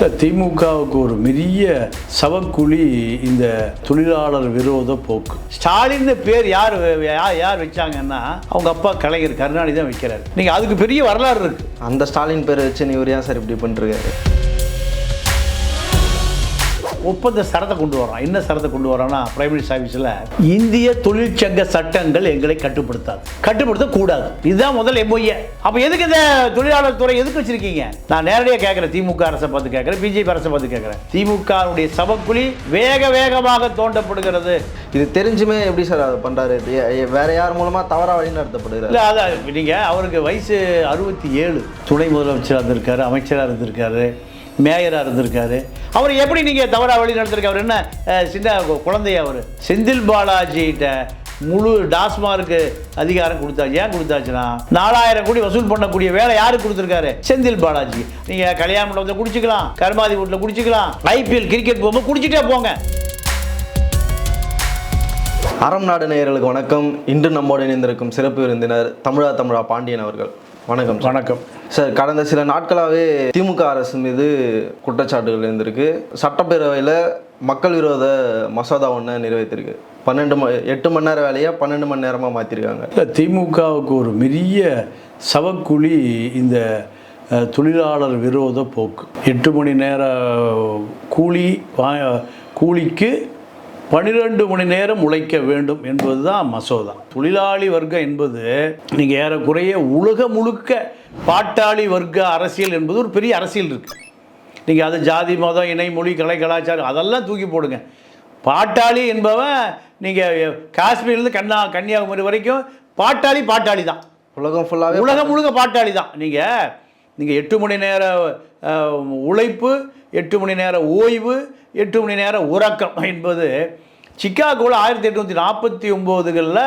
திமுகவுக்கு ஒரு பெரிய சவக்குழி இந்த தொழிலாளர் விரோத போக்கு. ஸ்டாலின் பேர் யார் யார் யார் வச்சாங்கன்னா அவங்க அப்பா கலைஞர் கருணாநிதி தான் வைக்கிறாரு. நீங்கள் அதுக்கு பெரிய வரலாறு இருக்கு. அந்த ஸ்டாலின் பேரை வச்சு இவர் ஏன் சார் இப்படி பண்ணிருக்காரு ஒப்பந்த சரத்தை கொண்டு வரோம் என்ன சரத்தை கொண்டு வரோம்னா பிரைமரி சர்வீஸில் இந்திய தொழிற்சங்க சட்டங்கள் எங்களை கட்டுப்படுத்தாது. கட்டுப்படுத்த கூடாது. இதுதான் முதல் எம்ஒஏ அப்போ எதுக்கு இந்த தொழிலாளர் துறை எதுக்கு வச்சிருக்கீங்க? நான் நேரடியாக கேட்குறேன் திமுக அரசை பார்த்து கேட்குறேன் பிஜேபி அரசை பார்த்து கேட்குறேன் திமுகவுடைய சபக்குழி வேக வேகமாக தோண்டப்படுகிறது. இது தெரிஞ்சுமே எப்படி சார் அதை எ- வேற யார் மூலமா தவறா வழி நடத்தப்படுகிறாரு? இல்லை அதான் நீங்கள் அவருக்கு வயசு அறுபத்தி ஏழு. துணை முதலமைச்சராக இருந்திருக்காரு அமைச்சராக இருந்திருக்காரு. மேயராக இருந்திருக்காரு. அவர் எப்படி நீங்கள் தவறாக வழி நடத்திருக்க? அவர் என்ன சின்ன குழந்தைய அவர்? செந்தில் பாலாஜிகிட்ட முழு டாஸ்மார்க்கு அதிகாரம் கொடுத்தாச்சு ஏன் கொடுத்தாச்சுன்னா நாலாயிரம் கோடி வசூல் பண்ணக்கூடிய வேலை யாருக்கு கொடுத்துருக்காரு? செந்தில் பாலாஜி. நீங்கள் கல்யாண மண்டபத்தில் குடிச்சிக்கலாம் கருமாதி வீட்டில் குடிச்சிக்கலாம் ஐபிஎல் கிரிக்கெட் போகும்போது குடிச்சிட்டே போங்க. அறம் நாடு நேயர்களுக்கு வணக்கம். இன்று நம்மோடு இணைந்திருக்கும் சிறப்பு விருந்தினர் தமிழா தமிழா பாண்டியன் அவர்கள். வணக்கம். வணக்கம். சார் கடந்த சில நாட்களாகவே திமுக அரசு மீது குற்றச்சாட்டுகள் இருந்திருக்கு. சட்டப்பேரவையில் மக்கள் விரோத மசோதா ஒன்று நிறைவேற்றிருக்கு. பன்னெண்டு ம எட்டு மணி நேரம் வேலையை பன்னெண்டு மணி நேரமாக மாற்றிருக்காங்க இல்ல, திமுகவுக்கு ஒரு பெரிய சவக்குழி இந்த தொழிலாளர் விரோத போக்கு. எட்டு மணி நேர கூலி கூலிக்கு பன்னிரெண்டு மணி நேரம் உழைக்க வேண்டும் என்பது தான் மசோதா. தொழிலாளி வர்க்கம் என்பது நீங்கள் ஏறக்குறைய உலக முழுக்க பாட்டாளி வர்க்க அரசியல் என்பது ஒரு பெரிய அரசியல் இருக்குது நீங்கள் அது ஜாதி மதம் இணை மொழி கலை கலாச்சாரம் அதெல்லாம் தூக்கி போடுங்க. பாட்டாளி என்பவன் நீங்கள் காஷ்மீர்லேருந்து கன்யா கன்னியாகுமரி வரைக்கும் பாட்டாளி பாட்டாளி தான். உலகம் ஃபுல்லாகவே உலகம் முழுக்க பாட்டாளி தான். நீங்கள் நீங்கள் எட்டு மணி நேர உழைப்பு எட்டு மணி நேர ஓய்வு எட்டு மணி நேர உறக்கம் என்பது சிக்காகோவில் ஆயிரத்தி எட்நூற்றி நாற்பத்தி ஒம்போதுகளில்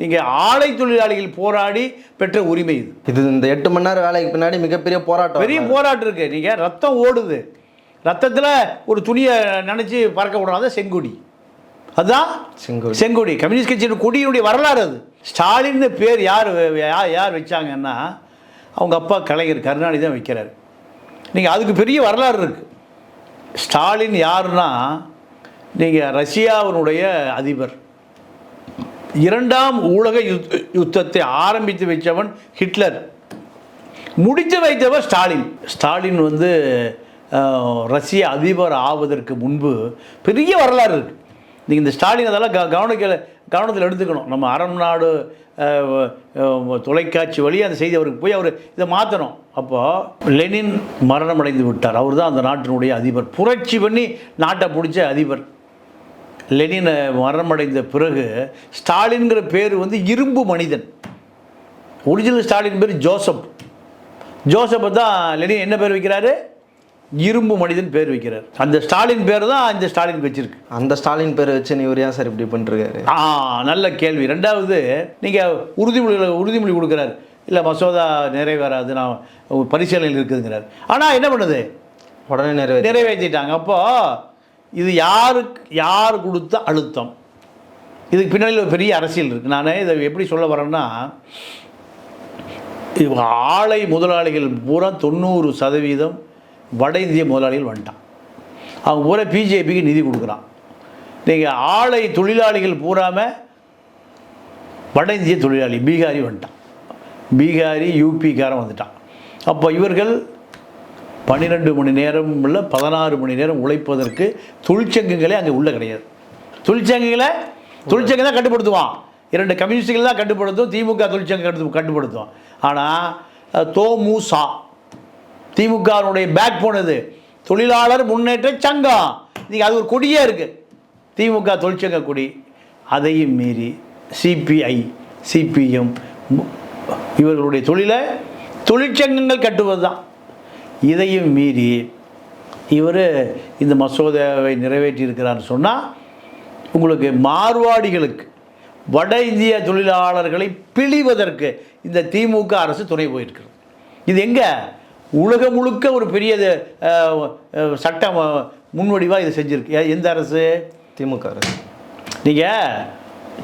நீங்கள் ஆலை தொழிலாளிகள் போராடி பெற்ற உரிமை இது. இது இந்த எட்டு மணி நேரம் வேலைக்கு பின்னாடி மிகப்பெரிய போராட்டம் பெரிய போராட்டம் இருக்கு. நீங்கள் ரத்தம் ஓடுது. ரத்தத்தில் ஒரு துணியை நினச்சி பறக்க விடணும் செங்கொடி. அதுதான் செங்கோல் செங்கொடி. கம்யூனிஸ்ட் கட்சியின் கொடியினுடைய வரலாறு அது. ஸ்டாலின் பேர் யார் யார் யார் வச்சாங்கன்னா அவங்க அப்பா கலைஞர் கருணாநிதி தான் வைக்கிறாரு. நீங்கள் அதுக்கு பெரிய வரலாறு இருக்குது ஸ்டாலின் யாருன்னா நீங்கள் ரஷ்யாவினுடைய அதிபர். இரண்டாம் உலக யுத் யுத்தத்தை ஆரம்பித்து வைத்தவன் ஹிட்லர். முடித்து வைத்தவர் ஸ்டாலின். ஸ்டாலின் வந்து ரஷ்ய அதிபர் ஆவதற்கு முன்பு பெரிய வரலாறு இருக்குது நீங்கள் இந்த ஸ்டாலின் அதெல்லாம் க கவனிக்கல கவனத்தில் எடுத்துக்கணும். நம்ம அறம் நாடு தொலைக்காட்சி வழி அந்த செய்தி அவருக்கு போய் அவர் இதை மாற்றணும் அப்போது லெனின் மரணம் அடைந்து விட்டார். அவர் தான் அந்த நாட்டினுடைய அதிபர். புரட்சி பண்ணி நாட்டை பிடிச்ச அதிபர். லெனின் மரணமடைந்த பிறகு ஸ்டாலின்கிற பேர் வந்து இரும்பு மனிதன். ஒரிஜினல் ஸ்டாலின் பேர் ஜோசப். ஜோசப்பை தான் லெனின் என்ன பேர் வைக்கிறாரு? இரும்பு மனிதன் பேர் வைக்கிறார். அந்த ஸ்டாலின் பேர் தான் இந்த ஸ்டாலின் வச்சிருக்கு. அந்த ஸ்டாலின் பேரை வச்சு இவர் ஏன் சார் இப்படி பண்ணிருக்காரு? ஆ நல்ல கேள்வி. ரெண்டாவது நீங்கள் உறுதிமொழி உறுதிமொழி கொடுக்குறாரு. இல்லை மசோதா நிறைவேறாது நான் பரிசீலனையில் இருக்குதுங்கிறார். ஆனால் என்ன பண்ணுது? உடனே நிறைவேற்றி நிறைவேற்றிட்டாங்க. அப்போ இது யாருக்கு யார் கொடுத்த அழுத்தம்? இதுக்கு பின்னாடி ஒரு பெரிய அரசியல் இருக்குது நான் இதை எப்படி சொல்ல வரேன்னா இவங்க ஆலை முதலாளிகள் பூரா தொண்ணூறு சதவீதம் வட இந்திய முதலாளிகள் வந்துட்டான். அவங்க பூரா பிஜேபிக்கு நிதி கொடுக்குறான். நீங்கள் ஆலை தொழிலாளிகள் பூராமல் வட இந்திய தொழிலாளி பீகாரி வந்துட்டான். பீகாரி யூபிக்காரன் வந்துட்டான். அப்போ இவர்கள் பன்னிரெண்டு மணி நேரம் இல்லை பதினாறு மணி நேரம் உழைப்பதற்கு தொழிற்சங்கங்களே அங்கே உள்ளே கிடையாது. தொழிற்சங்கங்களை தொழிற்சங்கம் தான் கட்டுப்படுத்துவான். இரண்டு கம்யூனிஸ்டுகள் தான் கட்டுப்படுத்தும் திமுக தொழிற்சங்கம் கட்டு கட்டுப்படுத்தும் ஆனால் தோமுசா திமுகனுடைய பேக் போனது. தொழிலாளர் முன்னேற்ற சங்கம். நீங்கள் அது ஒரு கொடியே இருக்குது திமுக தொழிற்சங்க கொடி. அதையும் மீறி சிபிஐ சிபிஎம் இவர்களுடைய தொழிலை தொழிற்சங்கங்கள் கட்டுவது தான் இதையும் மீறி இவர் இந்த மசோதாவை நிறைவேற்றியிருக்கிறான்னு சொன்னால் உங்களுக்கு மார்வாடிகளுக்கு வட இந்திய தொழிலாளர்களை பிழிவதற்கு இந்த திமுக அரசு துணை போயிருக்கிறது. இது எங்கே? உலகம் முழுக்க ஒரு பெரிய சட்டம் முன்வடிவாக இது செஞ்சுருக்கு. எந்த அரசு? திமுக அரசு. நீங்கள்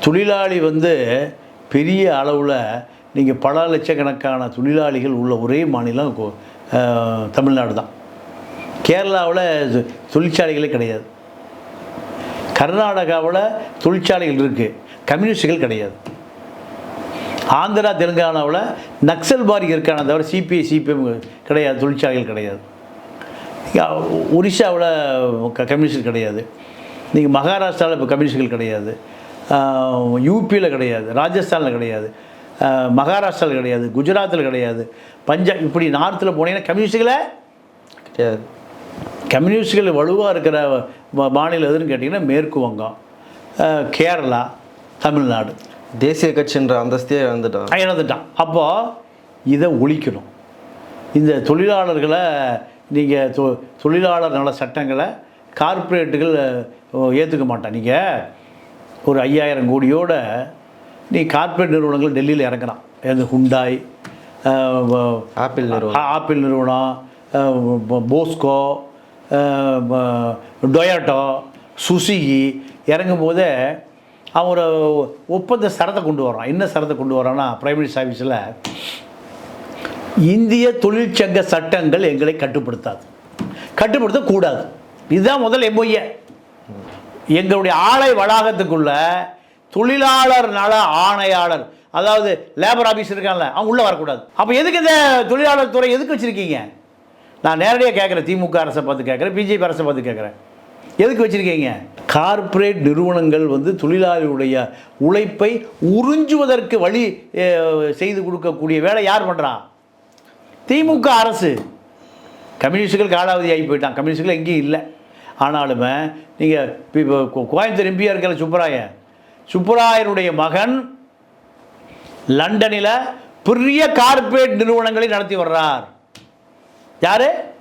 தொழிலாளி வந்து பெரிய அளவில் நீங்கள் பல லட்சக்கணக்கான தொழிலாளிகள் உள்ள ஒரே மாநிலம் தமிழ்நாடு தான். கேரளாவில் தொழிற்சாலைகளே கிடையாது. கர்நாடகாவில் தொழிற்சாலைகள் இருக்குது கம்யூனிஸ்டுகள் கிடையாது. ஆந்திரா தெலுங்கானாவில் நக்சல் பாரி இருக்கான தவிர சிபிஐ சிபிஎம் கிடையாது தொழிற்சாலைகள் கிடையாது. ஒரிஷாவில் க கம்யூனிஸ்ட் கிடையாது. நீங்கள் மகாராஷ்டிராவில் இப்போ கம்யூனிஸ்டுகள் கிடையாது. யூபியில் கிடையாது ராஜஸ்தானில் கிடையாது. மகாராஷ்டிராவில் கிடையாது குஜராத்தில் கிடையாது. பஞ்சாப் இப்படி நார்த்தில் போனீங்கன்னா கம்யூனிஸ்டுகளை கிடையாது. கம்யூனிஸ்டுகள் வலுவாக இருக்கிற மாநிலம் எதுன்னு கேட்டிங்கன்னா மேற்கு வங்கம் கேரளா தமிழ்நாடு. தேசிய கட்சின்ற அந்தஸ்தையே இழந்துட்டாங்க இழந்துட்டான். அப்போது இதை ஒழிக்கணும். இந்த தொழிலாளர்களை நீங்கள் தொ தொழிலாளர் நல சட்டங்களை கார்ப்பரேட்டுகள் ஏற்றுக்க மாட்டான் நீங்கள் ஒரு ஐயாயிரம் கோடியோட நீ கார்ப்பரேட் நிறுவனங்கள் டெல்லியில் இறக்குறான். இந்த ஹுண்டாய் ஆப்பிள் நிறுவனம். ஆப்பிள் நிறுவனம் போஸ்கோ டொயோட்டோ சுசுகி இறங்கும் போதே அவன் ஒரு ஒப்பந்த சரத்தை கொண்டு வரான் என்ன சரத்தை கொண்டு வரான்னா பிரைமரி சர்வீஸில் இந்திய தொழிற்சங்க சட்டங்கள் எங்களை கட்டுப்படுத்தாது. கட்டுப்படுத்தக்கூடாது இதுதான் முதல் எம்ஒய்ய எங்களுடைய ஆலை வளாகத்துக்குள்ள தொழிலாளர் நல ஆணையாளர் அதாவது லேபர் ஆஃபீஸ் இருக்கான்ல அவன் உள்ளே வரக்கூடாது. அப்போ எதுக்கு இந்த தொழிலாளர் துறை எதுக்கு வச்சுருக்கீங்க? நான் நேரடியாக கேட்குறேன். திமுக அரசை பார்த்து கேட்குறேன். பிஜேபி அரசை பார்த்து கேட்குறேன். எதுக்கு வச்சுருக்கீங்க? கார்ப்பரேட் நிறுவனங்கள் வந்து தொழிலாளியுடைய உழைப்பை உறிஞ்சுவதற்கு வழி செய்து கொடுக்கக்கூடிய வேலை யார் பண்ணுறா திமுக அரசு. கம்யூனிஸ்டுகள் காலாவதி ஆகி போயிட்டான் கம்யூனிஸ்டுகள் எங்கேயும் இல்லை. ஆனாலுமே நீங்கள் இப்போ கோ- கோயம்புத்தூர் எம்பியாக இருக்கிற சுப்பராயன் சுப்பராயனுடைய மகன் லண்டனில் பெரிய கார்ப்பரேட் நிறுவனங்களை நடத்தி வர்றார். யார்?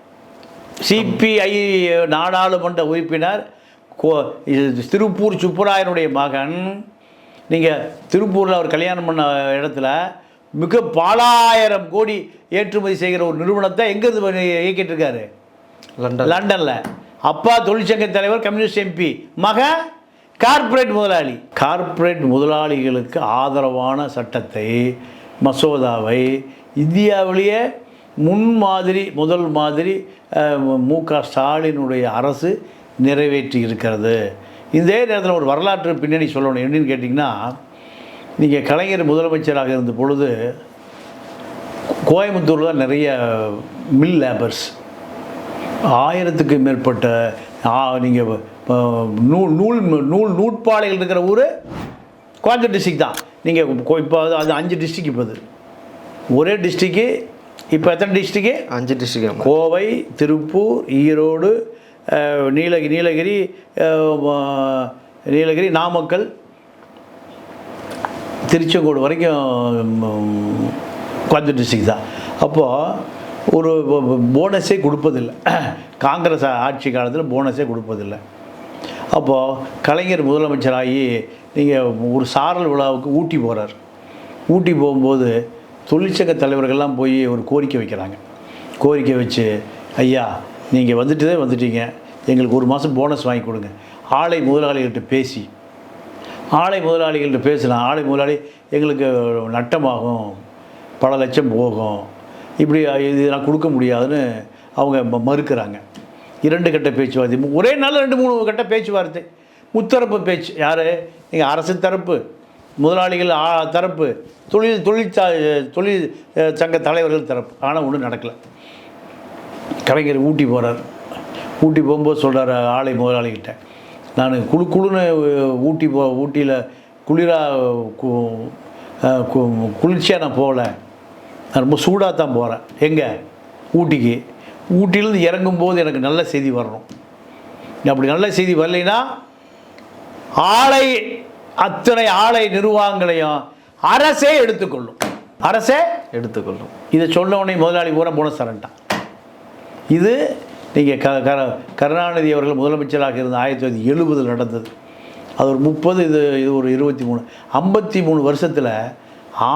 சிபிஐ நாடாளுமன்ற உறுப்பினர் கோ திருப்பூர் சுப்பராயனுடைய மகன். நீங்கள் திருப்பூரில் அவர் கல்யாணம் பண்ண இடத்துல மிக பலாயிரம் கோடி ஏற்றுமதி செய்கிற ஒரு நிறுவனத்தை எங்கேருந்து இயக்கிட்டு இருக்காரு லண்டன் லண்டனில். அப்பா தொழிற்சங்க தலைவர் கம்யூனிஸ்ட் எம்பி. மகன் கார்ப்பரேட் முதலாளி. கார்ப்பரேட் முதலாளிகளுக்கு ஆதரவான சட்டத்தை மசோதாவை இந்தியாவிலேயே முன்மாதிரி முதல் மாதிரி மு க ஸ்டாலினுடைய அரசு நிறைவேற்றி இருக்கிறது இதே நேரத்தில் ஒரு வரலாற்று பின்னணி சொல்லணும். என்னன்னு கேட்டிங்கன்னா நீங்கள் கலைஞர் முதலமைச்சராக இருந்த பொழுது கோயம்புத்தூரில் தான் நிறைய மில் லேபர்ஸ். ஆயிரத்துக்கு மேற்பட்ட நீங்கள் நூல் நூல் நூல் நூற்பாலைகள் இருக்கிற ஊர் கோயம்புத்தூர் டிஸ்ட்ரிக் தான். நீங்கள் இப்போ அது- அது அஞ்சு டிஸ்ட்ரிக் இப்போ அது. ஒரே டிஸ்ட்ரிக்கு இப்போ எத்தனை டிஸ்ட்ரிக்கு? அஞ்சு டிஸ்ட்ரிக்ட் கோவை திருப்பூர் ஈரோடு நீலகிரி நீலகிரி நீலகிரி நாமக்கல் திருச்செங்கோடு வரைக்கும் ம், கோயம்புத்தூர் டிஸ்ட்ரிக் தான். அப்போது ஒரு போனஸே கொடுப்பதில்லை. காங்கிரஸ் ஆட்சி காலத்தில் போனஸே கொடுப்பதில்லை. அப்போது கலைஞர் முதலமைச்சராகி நீங்கள் ஒரு சாரல் விழாவுக்கு ஊட்டி போகிறார் ஊட்டி போகும்போது தொழிற்சங்க தலைவர்கள்லாம் போய் ஒரு கோரிக்கை வைக்கிறாங்க. கோரிக்கை வச்சு ஐயா நீங்கள் வந்துட்டதே வந்துட்டீங்க. எங்களுக்கு ஒரு மாதம் போனஸ் வாங்கி கொடுங்க. ஆலை முதலாளிகள்கிட்ட பேசி ஆலை முதலாளிகள்கிட்ட பேசலாம் ஆலை முதலாளி எங்களுக்கு நட்டமாகும். பல லட்சம் போகும். இப்படி இது நான் கொடுக்க முடியாதுன்னு அவங்க மறுக்கிறாங்க. இரண்டு கட்ட பேச்சுவார்த்தை. ஒரே நாள் ரெண்டு மூணு கட்ட பேச்சுவார்த்தை. முத்தரப்பு பேச்சு. யார்? எங்கள் அரசு தரப்பு. முதலாளிகள் தரப்பு தொழில் தொழிற்சா தொழில் சங்க தலைவர்கள் தரப்பு. ஆனால் ஒன்றும் நடக்கலை. கலைஞர் ஊட்டி போகிறார் ஊட்டி போகும்போது சொல்கிறார் ஆலை முதலாளிகிட்ட. நான் குழு குழுன்னு ஊட்டி போ ஊட்டியில் குளிராக குளிர்ச்சியாக நான் போகல. நான் ரொம்ப சூடாக தான் போகிறேன் எங்கே? ஊட்டிக்கு. ஊட்டியிலேருந்து இறங்கும்போது எனக்கு நல்ல செய்தி வரணும். அப்படி நல்ல செய்தி வரலைன்னா ஆலை அத்தனை ஆலை நிர்வாகங்களையும் அரசே எடுத்துக்கொள்ளும். அரசே எடுத்துக்கொள்ளும். இதை சொன்ன உடனே முதலாளி பூரா போன சரண்டான் இது நீங்கள் க கர கருணாநிதி அவர்கள் முதலமைச்சராக இருந்த ஆயிரத்தி தொள்ளாயிரத்தி எழுபதில் நடந்தது. அது ஒரு முப்பது இது இது ஒரு இருபத்தி மூணு ஐம்பத்தி மூணு வருஷத்தில்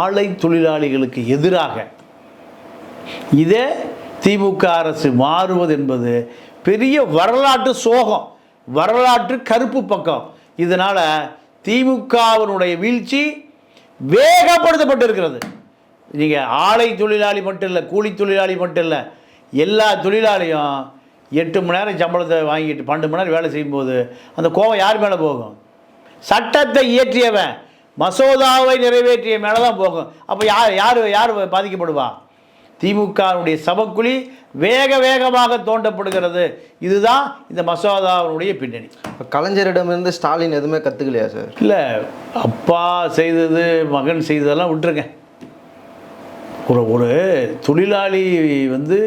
ஆலை தொழிலாளிகளுக்கு எதிராக இதே திமுக அரசு மாறுவது என்பது பெரிய வரலாற்று சோகம் வரலாற்று கருப்பு பக்கம். இதனால் திமுகவினுடைய வீழ்ச்சி வேகப்படுத்தப்பட்டிருக்கிறது. நீங்கள் ஆலை தொழிலாளி மட்டும் இல்லை கூலி தொழிலாளி மட்டும் இல்லை எல்லா தொழிலாளியும் எட்டு மணி நேரம் சம்பளத்தை வாங்கிட்டு பன்னெண்டு மணி நேரம் வேலை செய்யும்போது அந்த கோவம் யார் மேலே போகும்? சட்டத்தை இயற்றியவன் மசோதாவை நிறைவேற்றிய மேலே தான் போகும். அப்போ யார் யார் யார் பாதிக்கப்படுவா? திமுகவுடைய சபக்குழி வேக வேகமாக தோண்டப்படுகிறது. இதுதான் இந்த மசோதாவினுடைய பின்னணி. இப்ப கலைஞரிடமிருந்து ஸ்டாலின் எதுவுமே கற்றுக்கலையா சார் இல்லை அப்பா செய்தது மகன் செய்ததெல்லாம் விட்டுருங்க. ஒரு ஒரு தொழிலாளி வந்து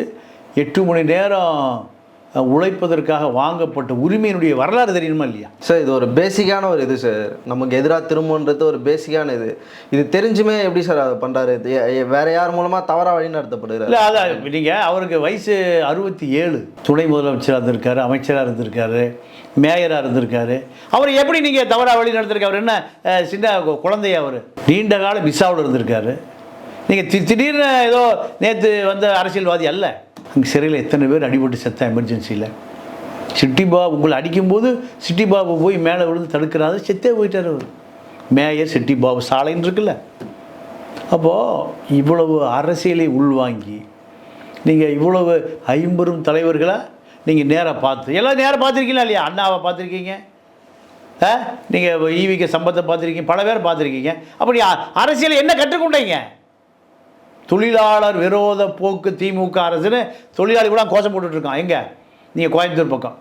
எட்டு மணி நேரம் உழைப்பதற்காக வாங்கப்பட்ட உரிமையினுடைய வரலாறு தெரியுமா இல்லையா? சார் இது ஒரு பேசிக்கான ஒரு இது சார். நமக்கு எதிராக திரும்பன்றது ஒரு பேசிக்கான இது. இது தெரிஞ்சுமே எப்படி சார் அதை பண்ணுறாரு வேற யார் மூலமாக தவறாக வழி நடத்தப்படுகிறார்? இல்லை அதான் நீங்கள் அவருக்கு வயசு அறுபத்தி ஏழு. துணை முதலமைச்சராக இருந்திருக்காரு அமைச்சராக இருந்திருக்காரு மேயராக இருந்திருக்காரு. அவர் எப்படி நீங்கள் தவறாக வழி நடத்திருக்காரு அவர் என்ன சின்ன குழந்தையா அவர்? நீண்ட கால விசாவில் இருந்திருக்காரு. நீங்கள் திடீர்னு ஏதோ நேற்று வந்த அரசியல்வாதி அல்ல. அங்கே சிறையில் எத்தனை பேர் அடிபட்டு செத்தா எமர்ஜென்சியில் சிட்டி பாபு உங்களை அடிக்கும்போது சிட்டி பாபு போய் மேலே விழுந்து தடுக்கிறாரு செத்தே போயிட்டார் அவர். மேயர் சிட்டி பாபு சாலைன்னு இருக்குல்ல. அப்போது இவ்வளவு அரசியலை உள்வாங்கி நீங்கள் இவ்வளவு ஐம்பெரும் தலைவர்களை நீங்கள் நேராக பார்த்து எல்லாம் நேராக பார்த்துருக்கீங்களா இல்லையா? அண்ணாவை பார்த்துருக்கீங்க. ஆ? நீங்கள் ஈவிக்க சம்பத்தை பார்த்துருக்கீங்க பல பேர் பார்த்துருக்கீங்க. அப்படி அரசியலை என்ன கற்றுக்கொண்டீங்க? தொழிலாளர் விரோத போக்கு திமுக அரசுன்னு தொழிலாளி கூட கோஷம் போட்டுட்டு இருக்கான் எங்கே? நீங்கள் கோயம்புத்தூர் பக்கம்.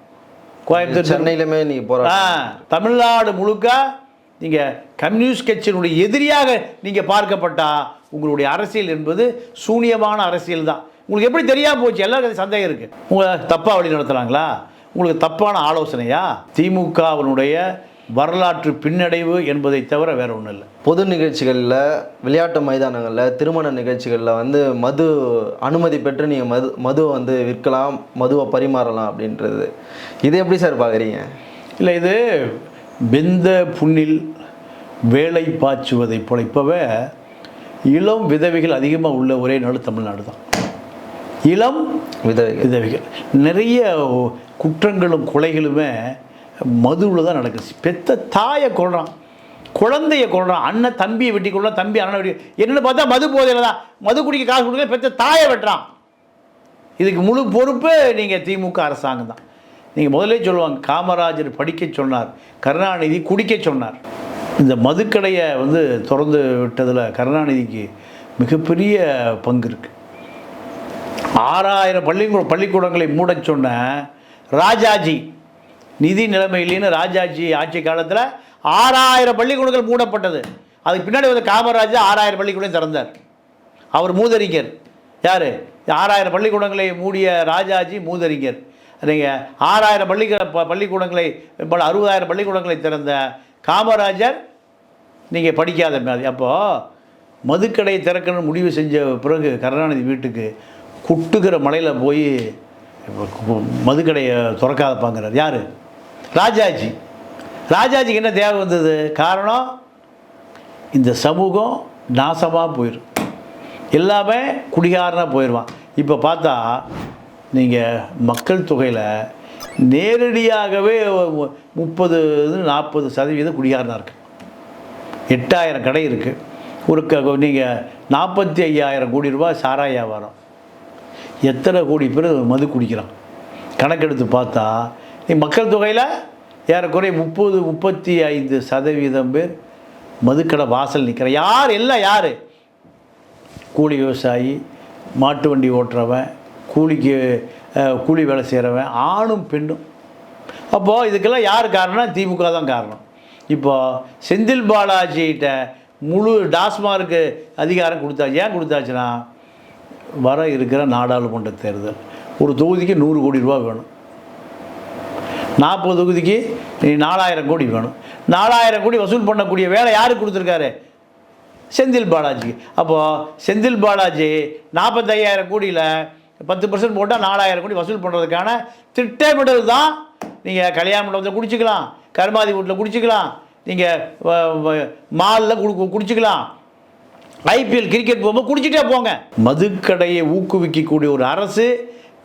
கோயம்புத்தூர் சென்னையிலுமே நீங்கள் போகிற தமிழ்நாடு முழுக்க நீங்கள் கம்யூனிஸ்ட் கட்சியினுடைய எதிரியாக நீங்கள் பார்க்கப்பட்டா உங்களுடைய அரசியல் என்பது சூனியமான அரசியல் தான். உங்களுக்கு எப்படி தெரியாமல் போச்சு? எல்லாருக்கும் சந்தேகம் இருக்குது உங்களை தப்பாக வழி நடத்துகிறாங்களா உங்களுக்கு தப்பான ஆலோசனையா? திமுகவினுடைய வரலாற்று பின்னடைவு என்பதை தவிர வேற ஒன்றும் இல்லை. பொது நிகழ்ச்சிகளில் விளையாட்டு மைதானங்களில் திருமண நிகழ்ச்சிகளில் வந்து மது அனுமதி பெற்று நீங்கள் மது மதுவை வந்து விற்கலாம் மதுவை பரிமாறலாம் அப்படின்றது. இது எப்படி சார் பார்க்குறீங்க? இல்லை இது வெந்த புண்ணில் வேலை பாய்ச்சுவதைப் போல. இப்போவே இளம் விதவைகள் அதிகமாக உள்ள ஒரே நாடு தமிழ்நாடு தான். இளம் விதவைகள். விதவைகள். நிறைய குற்றங்களும் கொலைகளுமே மதுவில் தான் நடக்குது. பெத்த தாயை கொள்றான் குழந்தைய கொள்றான் அண்ணன் தம்பியை வெட்டி கொள்றான் தம்பி அண்ணனை வெட்டி என்னன்னு பார்த்தா மது போதையில் தான். மது குடிக்க காசு கொடுக்க பெத்த தாயை வெட்டுறான். இதுக்கு முழு பொறுப்பு நீங்கள் திமுக அரசாங்கம் தான். நீங்கள் முதலே சொல்லுவாங்க காமராஜர் படிக்க சொன்னார் கருணாநிதி குடிக்க சொன்னார். இந்த மதுக்கடையை வந்து திறந்து விட்டதில் கருணாநிதிக்கு மிகப்பெரிய பங்கு இருக்குது ஆறாயிரம் பள்ளி பள்ளிக்கூடங்களை மூட சொன்ன ராஜாஜி நிதி நிலைமை இல்லைன்னு ராஜாஜி ஆட்சி காலத்தில் ஆறாயிரம் பள்ளிக்கூடங்கள் மூடப்பட்டது. அதுக்கு பின்னாடி வந்து காமராஜர் ஆறாயிரம் பள்ளிக்கூடம் திறந்தார். அவர் மூதறிஞர். யார்? ஆறாயிரம் பள்ளிக்கூடங்களை மூடிய ராஜாஜி மூதறிஞர். நீங்கள் ஆறாயிரம் பள்ளிக்கூட ப- பள்ளிக்கூடங்களை அறுபதாயிரம் பள்ளிக்கூடங்களை திறந்த காமராஜர் நீங்கள் படிக்காத மாதிரி. அப்போது மதுக்கடையை திறக்கணும்னு முடிவு செஞ்ச பிறகு கருணாநிதி வீட்டுக்கு குட்டுக்கிற மலையில் போய் மதுக்கடையை திறக்காதப்பாங்கிறார். யார்? ராஜாஜி. ராஜாஜிக்கு என்ன தேவை வந்தது? காரணம் இந்த சமூகம் நாசமாக போயிடும் எல்லாமே குடிகாரனாக போயிடுவான் இப்போ பார்த்தா நீங்கள் மக்கள் தொகையில் நேரடியாகவே முப்பது நாற்பது சதவீதம் குடிகாரனாக இருக்குது எட்டாயிரம் கடை இருக்குது ஒரு க நீங்கள் நாற்பத்தி ஐயாயிரம் கோடி ரூபாய் சாராய வியாபாரம். எத்தனை கோடி பேர் மது குடிக்கிறான். கணக்கெடுத்து பார்த்தா நீ மக்கள் தொகையில் ஏறக்குறைய முப்பது முப்பத்தி ஐந்து சதவீதம் பேர் மதுக்கடை வாசல் நிற்கிற யார்? எல்லாம் யார்? கூலி விவசாயி மாட்டு வண்டி ஓட்டுறவன் கூலிக்கு கூலி வேலை செய்கிறவன் ஆணும் பெண்ணும். அப்போது இதுக்கெல்லாம் யார் காரணம் திமுக தான் காரணம். இப்போது செந்தில் பாலாஜிகிட்ட முழு டாஸ்மார்க்கு அதிகாரம் கொடுத்தாச்சு. ஏன் கொடுத்தாச்சுன்னா வர இருக்கிற நாடாளுமன்ற தேர்தல். ஒரு தொகுதிக்கு நூறு கோடி ரூபா வேணும். நாற்பது தொகுதிக்கு நீ நாலாயிரம் கோடி வேணும். நாலாயிரம் கோடி வசூல் பண்ணக்கூடிய வேலை யாருக்கு கொடுத்துருக்காரு? செந்தில் பாலாஜிக்கு. அப்போது செந்தில் பாலாஜி நாற்பத்தையாயிரம் கோடியில் பத்து பர்சன்ட் போட்டால் நாலாயிரம் கோடி வசூல் பண்ணுறதுக்கான திட்டமிடல் தான் நீங்கள் கல்யாண மண்டபத்தில் குடிச்சிக்கலாம் கருமாதி வீட்டில் குடிச்சிக்கலாம் நீங்கள் மாலில் குடி குடிச்சிக்கலாம். ஐபிஎல் கிரிக்கெட் போகும்போது குடிச்சிட்டே போங்க. மதுக்கடையை ஊக்குவிக்கக்கூடிய ஒரு அரசு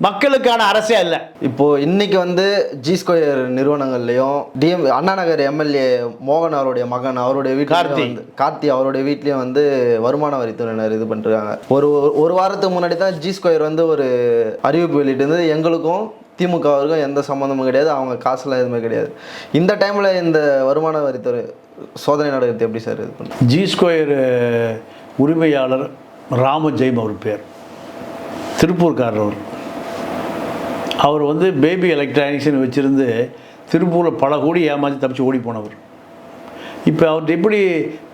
மக்களுக்கான அரசே அல்ல. இப்போ இன்னைக்கு வந்து ஜி ஸ்கொயர் நிறுவனங்கள்லயும் டிஎம் அண்ணா நகர் எம்எல்ஏ மோகன் அவருடைய மகன் அவருடைய கார்த்தி. வீட்டில் வந்து கார்த்தி அவருடைய வீட்லயும் வந்து வருமான வரித்துறையினர் இது பண்ணிருக்காங்க ஒரு ஒரு வாரத்துக்கு முன்னாடி தான் ஜி ஸ்கொயர் வந்து ஒரு அறிவிப்பு வெளியிட்டு எங்களுக்கும் திமுகவுக்கும் எந்த சம்மந்தமும் கிடையாது. அவங்க காசுலாம் எதுவுமே கிடையாது. இந்த டைமில் இந்த வருமான வரித்துறை சோதனை நடக்கிறது எப்படி சார் இது பண்ணு ஜி ஸ்கொயர் உரிமையாளர் ராமஜெயம் அவர் பேர். திருப்பூர்காரர் அவர் அவர் வந்து பேபி எலக்ட்ரானிக்ஸ்னு வச்சுருந்து திருப்பூரில் பல கோடி ஏமாற்றி தப்பிச்சு ஓடி போனவர். இப்போ அவர்கிட்ட எப்படி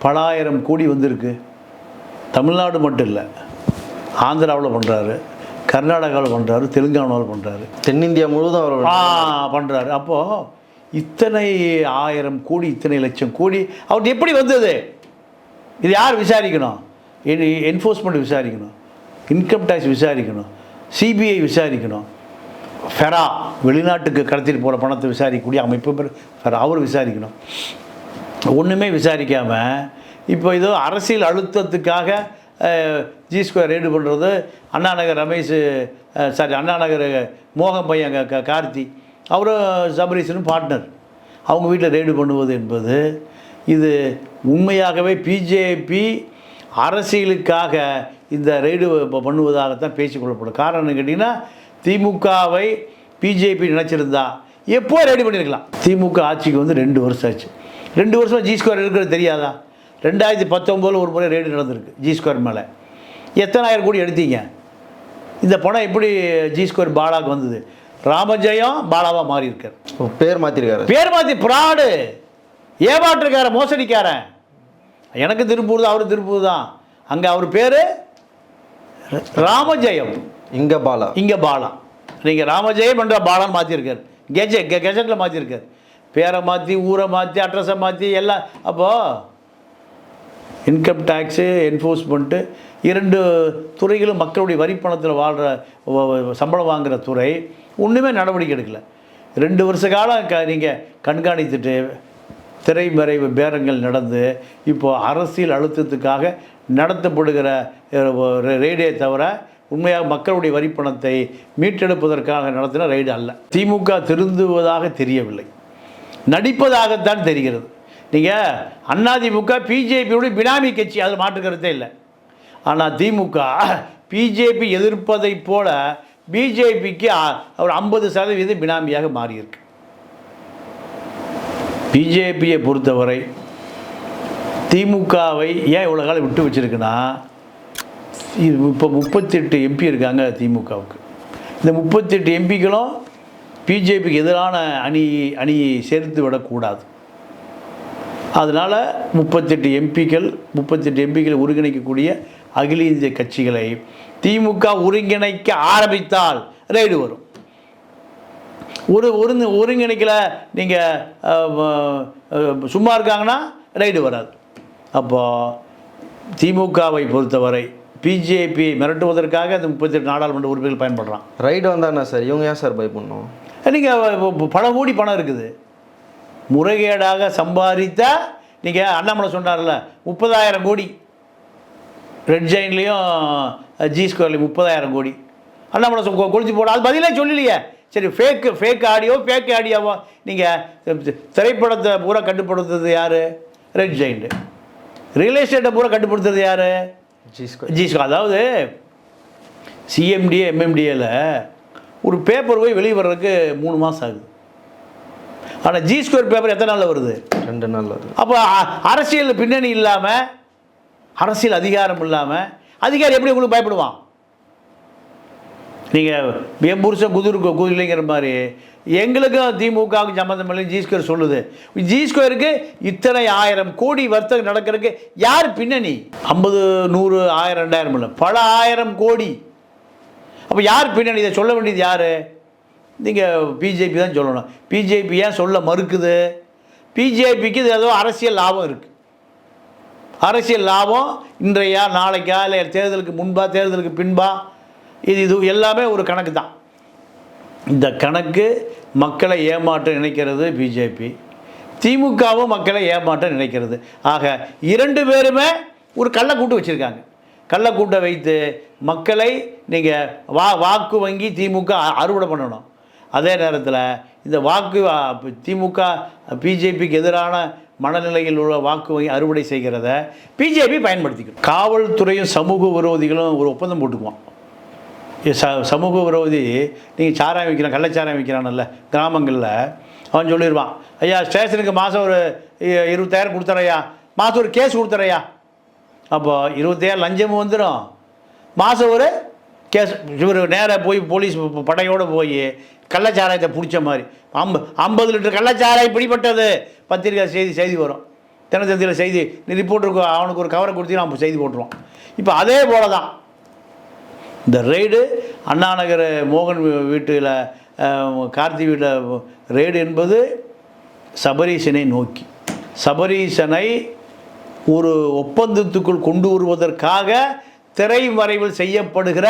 பல ஆயிரம் கோடி வந்திருக்கு? தமிழ்நாடு மட்டும் இல்லை ஆந்திராவில் பண்ணுறாரு கர்நாடகாவில் பண்ணுறாரு தெலுங்கானாவில் பண்ணுறாரு தென்னிந்தியா முழுவதும் அவர் பண்ணுறாரு அப்போது இத்தனை ஆயிரம் கோடி இத்தனை லட்சம் கோடி அவர்கிட்ட எப்படி வந்தது? இது யார் விசாரிக்கணும்? என்ஃபோர்ஸ்மெண்ட் விசாரிக்கணும். இன்கம் டேக்ஸ் விசாரிக்கணும். சிபிஐ விசாரிக்கணும். ஃபெரா வெளிநாட்டுக்கு கடத்திட்டு போகிற பணத்தை விசாரிக்கக்கூடிய அமைப்பு பேர் ஃபெரா. அவர் விசாரிக்கணும். ஒன்றுமே விசாரிக்காமல் இப்போ ஏதோ அரசியல் அழுத்தத்துக்காக ஜி ஸ்கொயர் ரெய்டு பண்ணுறது அண்ணாநகர் ரமேஷ் சாரி அண்ணாநகர் மோகன் பையன் க- கார்த்தி. அவரும் சபரீஷனும் பார்ட்னர் அவங்க வீட்டில் ரெய்டு பண்ணுவது என்பது இது உண்மையாகவே பிஜேபி அரசியலுக்காக இந்த ரெய்டு பண்ணுவதாகத்தான் பேசிக்கொள்ளப்படும் காரணம் கேட்டிங்கன்னா திமுகவை பிஜேபி நினச்சிருந்தா எப்போ ரெடி பண்ணியிருக்கலாம் திமுக ஆட்சிக்கு வந்து ரெண்டு வருஷம் ஆச்சு. ரெண்டு வருஷம் ஜி ஸ்கொயர் இருக்கிறது தெரியாதா? ரெண்டாயிரத்தி பத்தொம்போதில் ஒரு முறை ரெய்டு நடந்திருக்கு ஜி ஸ்கொயர் மேலே. எத்தனாயிரம் கோடி எடுத்தீங்க? இந்த பணம் எப்படி ஜி ஸ்கொயர் பாலாக்கு வந்தது? ராமஜெயம் பாலாவாக மாறி இருக்கார் இப்போ பேர் மாற்றிருக்காரு பேர் மாற்றி பிராடு ஏமாற்றுக்காரன் மோசடிக்காரன். எனக்கு திருப்பூர் தான் அவரு திருப்பூர் தான். அங்கே அவர் பேர்? ராமஜெயம். இங்கே பாலா. இங்கே பாலா. நீங்கள் ராமஜெயம் என்ற பாலான்னு மாற்றிருக்கார் கெஜ கெ கெஜெட்டில் மாற்றிருக்கார் பேரை மாற்றி ஊரை மாற்றி அட்ரஸை மாற்றி எல்லாம் அப்போது இன்கம் டேக்ஸு என்ஃபோர்ஸ்மெண்ட்டு இரண்டு துறைகளும் மக்களுடைய வரிப்பணத்தில் வாழ்கிற சம்பளம் வாங்குகிற துறை ஒன்றுமே நடவடிக்கை எடுக்கல. ரெண்டு வருஷ காலம் க நீங்கள் கண்காணித்துட்டு திரைமறைவு பேரங்கள் நடந்து இப்போது அரசியல் அழுத்தத்துக்காக நடத்தப்படுகிற ரேடியோ தவிர உண்மையாக மக்களுடைய வரிப்பணத்தை மீட்டெடுப்பதற்காக நடத்தின ரைடு அல்ல. திமுக திருந்துவதாக தெரியவில்லை. நடிப்பதாகத்தான் தெரிகிறது. நீங்கள் அதிமுக பிஜேபியுடைய பினாமி கட்சி அதில் மாற்று கருத்தே இல்லை. ஆனால் திமுக பிஜேபி எதிர்ப்பதைப் போல பிஜேபிக்கு ஒரு ஐம்பது சதவீதம் பினாமியாக மாறியிருக்கு. பிஜேபியை பொறுத்தவரை திமுகவை ஏன் இவ்வளோ காலம் விட்டு வச்சிருக்குன்னா இப்போ முப்பத்தெட்டு எம்பி இருக்காங்க திமுகவுக்கு. இந்த முப்பத்தெட்டு எம்பிக்களும் பிஜேபிக்கு எதிரான அணி அணியை சேர்த்து விடக்கூடாது. அதனால் முப்பத்தெட்டு எம்பிக்கள் முப்பத்தெட்டு எம்பிக்கள் ஒருங்கிணைக்கக்கூடிய அகில இந்திய கட்சிகளை திமுக ஒருங்கிணைக்க ஆரம்பித்தால் ரைடு வரும். ஒரு ஒரு ஒருங்கிணைக்கல நீங்கள் சும்மா இருக்காங்கன்னா ரைடு வராது. அப்போது திமுகவை பொறுத்தவரை பிஜேபி மிரட்டுவதற்காக அந்த முப்பத்தெட்டு நாடாளுமன்ற உறுப்பினர்கள் பயன்படுறான். Ride வந்தாண்ணா sir? இவங்க ஏன் சார் பயப்படணும்? நீங்கள் பல கோடி பணம் இருக்குது. முறைகேடாக சம்பாதித்த நீங்கள் அண்ணாமலை சொன்னார்ல முப்பதாயிரம் கோடி. ரெட் ஜெயின்லேயும் ஜி ஸ்கொயர்லேயும் முப்பதாயிரம் கோடி. அண்ணாமலை சொ- கொளுத்தி போட அது பதிலே சொல்லலையே. சரி ஃபேக்கு ஃபேக் ஆடியோ ஃபேக் ஆடியோவோ நீங்கள் திரைப்படத்தை பூரா கட்டுப்படுத்துறது யார்? ரெட் ஜெயின்ட் ரியல் எஸ்டேட்டை பூரா கட்டுப்படுத்துறது யார்? ஜி ஸ்கொயர் ஜி ஸ்கொயர் அதாவது சிஎம்டிஏ எம்எம்டிஏல ஒரு பேப்பர் போய் வெளியே வர்றதுக்கு மூணு மாதம் ஆகுது. ஆனால் ஜி ஸ்கொயர் பேப்பர் எத்தனை நாளில் வருது? ரெண்டு நாள் அது அப்போ அரசியல் பின்னணி இல்லாமல் அரசியல் அதிகாரம் இல்லாமல் அதிகாரி எப்படி உங்களுக்கு பயப்படுவான்? நீங்கள் என் புருஷன் குதிர் குதிரைங்கிற மாதிரி எங்களுக்கும் திமுகவுக்கு சம்மந்தம் இல்லை ஜி ஸ்கொயர் சொல்லுது. ஜி ஸ்கொயருக்கு இத்தனை ஆயிரம் கோடி வர்த்தகம் நடக்கிறதுக்கு யார் பின்னணி? ஐம்பது நூறு ஆயிரம் ரெண்டாயிரம் இல்லை. பல ஆயிரம் கோடி. அப்போ யார் பின்னணி? இதை சொல்ல வேண்டியது யார்? நீங்கள் பிஜேபி தான் சொல்லணும். பிஜேபி ஏன் சொல்ல மறுக்குது? பிஜேபிக்கு இது ஏதோ அரசியல் லாபம் இருக்குது அரசியல் லாபம் இன்றையா நாளைக்கா இல்லை தேர்தலுக்கு முன்பா தேர்தலுக்கு பின்பா இது இது எல்லாமே ஒரு கணக்கு தான். இந்த கணக்கு மக்களை ஏமாற்ற நினைக்கிறது பிஜேபி திமுகவும் மக்களை ஏமாற்ற நினைக்கிறது. ஆக இரண்டு பேருமே ஒரு கள்ளக்கூட்டு வச்சுருக்காங்க. கள்ளக்கூட்டை வைத்து மக்களை நீங்கள் வா வாக்கு வங்கி திமுக அறுவடை பண்ணணும். அதே நேரத்தில் இந்த வாக்கு திமுக பிஜேபிக்கு எதிரான மனநிலையில் உள்ள வாக்கு வங்கி அறுவடை செய்கிறத பிஜேபி பயன்படுத்திக்கணும். காவல்துறையும் சமூக விரோதிகளும் ஒரு ஒப்பந்தம் போட்டுக்குவான். ச சமூக விரோதி நீங்கள் சாராயம் விற்கிறான் கள்ளச்சாராயம் விற்கிறானல்ல கிராமங்களில் அவன் சொல்லிடுவான் ஐயா ஸ்டேஷனுக்கு மாதம் ஒரு இருபத்தாயிரம் கொடுத்துறையா மாதம் ஒரு கேஸ் கொடுத்துறையா அப்போ இருபத்தாயிரம் லஞ்சமும் வந்துடும் மாதம் ஒரு கேஸ் இவர் நேராக போய் போலீஸ் படையோடு போய் கள்ளச்சாராயத்தை பிடிச்ச மாதிரி ஐம்ப ஐம்பது லிட்டர் கள்ளச்சாராயம் பிடிப்பட்டது பத்திரிக்கை செய்தி செய்தி வரும். தினத்தந்தியில் செய்தி நீ ரிப்போர்ட்டருக்கு அவனுக்கு ஒரு கவரை கொடுத்து நான் செய்தி போட்டுருவான். இப்போ அதே போல தான் இந்த ரெய்டு அண்ணாநகர் மோகன் வீட்டில் கார்த்தி வீட்டில் ரெய்டு என்பது சபரீசனை நோக்கி. சபரீசனை ஒரு ஒப்பந்தத்துக்குள் கொண்டு வருவதற்காக திரைமறைவில் செய்யப்படுகிற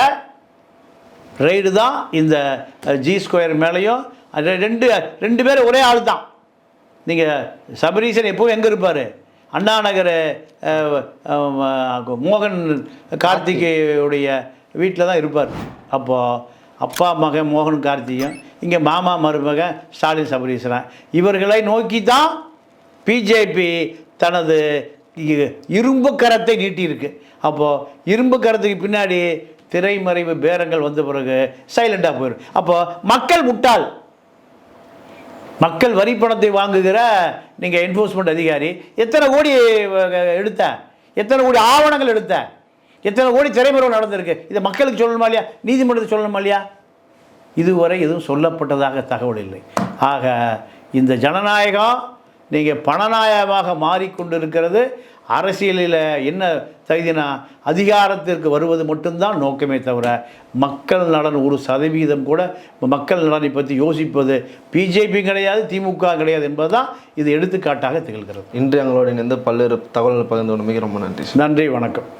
ரெய்டு தான் இந்த ஜி ஸ்கொயர் மேலேயும் ரெண்டு ரெண்டு பேரும் ஒரே ஆள் தான். நீங்கள் சபரீசன் எப்போவும் எங்கே இருப்பார்? அண்ணாநகர் மோகன் கார்த்திகேயுடைய வீட்டில் தான் இருப்பார். அப்போது அப்பா மகன் மோகன் கார்த்தியும் இங்கே மாமா மருமகன் ஸ்டாலின் சபரீஸ்வரன். இவர்களை நோக்கி தான் பிஜேபி தனது இரும்பு கரத்தை நீட்டியிருக்கு. அப்போது இரும்பு கரத்துக்கு பின்னாடி திரைமறைவு பேரங்கள் வந்த பிறகு சைலண்டாக போயிடும் அப்போது மக்கள் முட்டாள். மக்கள் வரி பணத்தை வாங்குகிற நீங்கள் என்ஃபோர்ஸ்மெண்ட் அதிகாரி எத்தனை கோடி எடுத்த? எத்தனை கோடி ஆவணங்கள் எடுத்த? எத்தனை கோடி திரைமறைவு நடந்திருக்கு? இதை மக்களுக்கு சொல்லணுமா இல்லையா? நீதிமன்றத்துக்கு சொல்லணுமா இல்லையா? இதுவரை எதுவும் சொல்லப்பட்டதாக தகவல் இல்லை. ஆக இந்த ஜனநாயகம் நீங்கள் பணநாயகமாக மாறிக்கொண்டிருக்கிறது. அரசியலில் என்ன தகுதினா அதிகாரத்திற்கு வருவது மட்டும்தான் நோக்கமே தவிர மக்கள் நலன் ஒரு சதவீதம் கூட மக்கள் நலனை பற்றி யோசிப்பது பிஜேபி கிடையாது திமுக கிடையாது என்பதுதான் இது எடுத்துக்காட்டாக திகழ்கிறது. இன்று எங்களோட இணைந்து பல்வேறு தகவல்கள் பகிர்ந்து கொண்டமைக்கு ரொம்ப நன்றி. நன்றி வணக்கம்.